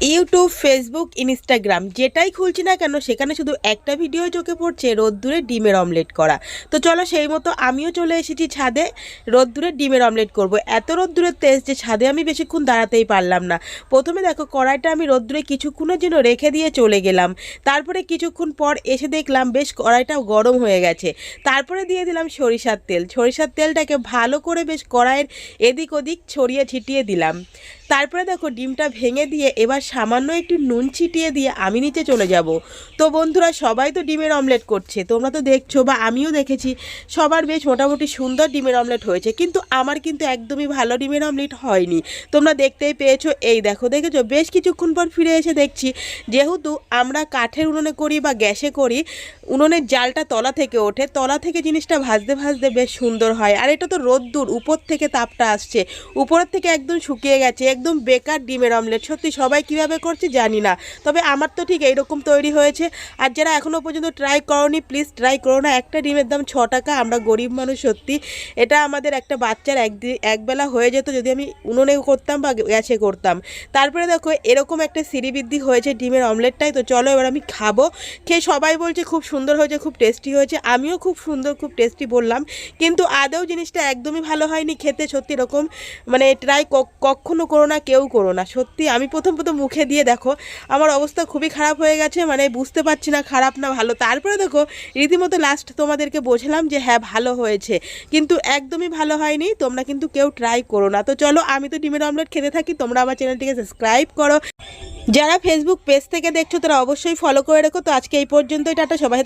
YouTube, Facebook, Instagram, যেটাই খুলছি না কেন, সেখানে শুধু একটা ভিডিও চোখে পড়ছে, রোদ্দুরে ডিমের অমলেট করা। তো চলো সেই মতো আমিও চলে এসেছি ছাদে, রোদ্দুরে ডিমের অমলেট করব। এত রোদ্দুরের তেজ যে ছাদে আমি বেশিক্ষণ দাঁড়াতেই পারলাম না। প্রথমে দেখো, কড়াইটা আমি রোদ্দুরে কিছুক্ষণের জন্য রেখে দিয়ে চলে গেলাম। তারপরে কিছুক্ষণ পর এসে দেখলাম, বেশ কড়াইটা গরম হয়ে গেছে। তারপরে দিয়ে দিলাম সরিষার তেল। সরিষার তেলটাকে ভালো করে বেশ কড়াইয়ের এদিক ওদিক ছড়িয়ে ছিটিয়ে দিলাম। তারপরে দেখো ডিমটা ভেঙে দিয়ে এবার সামান্য একটু নুন ছিটিয়ে দিয়ে আমি নিচে চলে যাব। তো বন্ধুরা, সবাই তো ডিমের অমলেট করছে। তোমরা তো দেখছ বা আমিও দেখেছি, সবার বেশ মোটামুটি সুন্দর ডিমের অমলেট হয়েছে। কিন্তু আমার কিন্তু একদমই ভালো ডিমের অমলেট হয়নি। তোমরা দেখতেই পেয়েছ, এই দেখো, দেখেছ? বেশ কিছুক্ষণ পর ফিরে এসে দেখছি, যেহেতু আমরা কাঠের উনুনে করি বা গ্যাসে করি, উনুনের জালটা তলা থেকে ওঠে। তলা থেকে জিনিসটা ভাজতে ভাজতে বেশ সুন্দর হয়। আর এটা তো রোদ্দুর, উপর থেকে তাপটা আসছে। উপরের থেকে একদম শুকিয়ে গেছে। একদম বেকার ডিমের অমলেট সত্যি সবাই কীভাবে করছে জানি না। তবে আমার তো ঠিক এইরকম তৈরি হয়েছে। আর যারা এখনও পর্যন্ত ট্রাই করনি প্লিজ ট্রাই করো না। একটা ডিমের দাম ছ টাকা, আমরা গরিব মানুষ সত্যি। এটা আমাদের একটা বাচ্চার একদিন একবেলা হয়ে যেত যদি আমি উনুনে করতাম বা গ্যাসে করতাম। তারপরে দেখো, এরকম একটা সিঁড়িবৃদ্ধি হয়েছে ডিমের অমলেটটাই তো চলো এবার আমি খাব। খেয়ে সবাই বলছে খুব সুন্দর হয়েছে, খুব টেস্টি হয়েছে। আমিও খুব সুন্দর, খুব টেস্টি বললাম। কিন্তু আদৌ জিনিসটা একদমই ভালো হয়নি খেতে। সত্যি এরকম মানে ট্রাই কখনো করো না কেউ করো না সত্যি, আমি প্রথম প্রথম মুখে দিয়ে দেখো, আমার অবস্থা খুবই খারাপ হয়ে গেছে মানে বুঝতে পারছি না খারাপ না ভালো। তারপরে দেখো, রীতিমতো লাস্ট তোমাদেরকে বোঝালাম যে হ্যাঁ ভালো হয়েছে। কিন্তু একদমই ভালো হয়নি, তোমরা কিন্তু কেউ ট্রাই করো না। তো চলো, আমি তো ডিমের অমলেট খেতে থাকি, তোমরা আমার চ্যানেলটিকে সাবস্ক্রাইব করো। যারা ফেসবুক পেজ থেকে দেখছ, তারা অবশ্যই ফলো করে রেখো। তো আজকে এই পর্যন্তই, টাটা, সবাই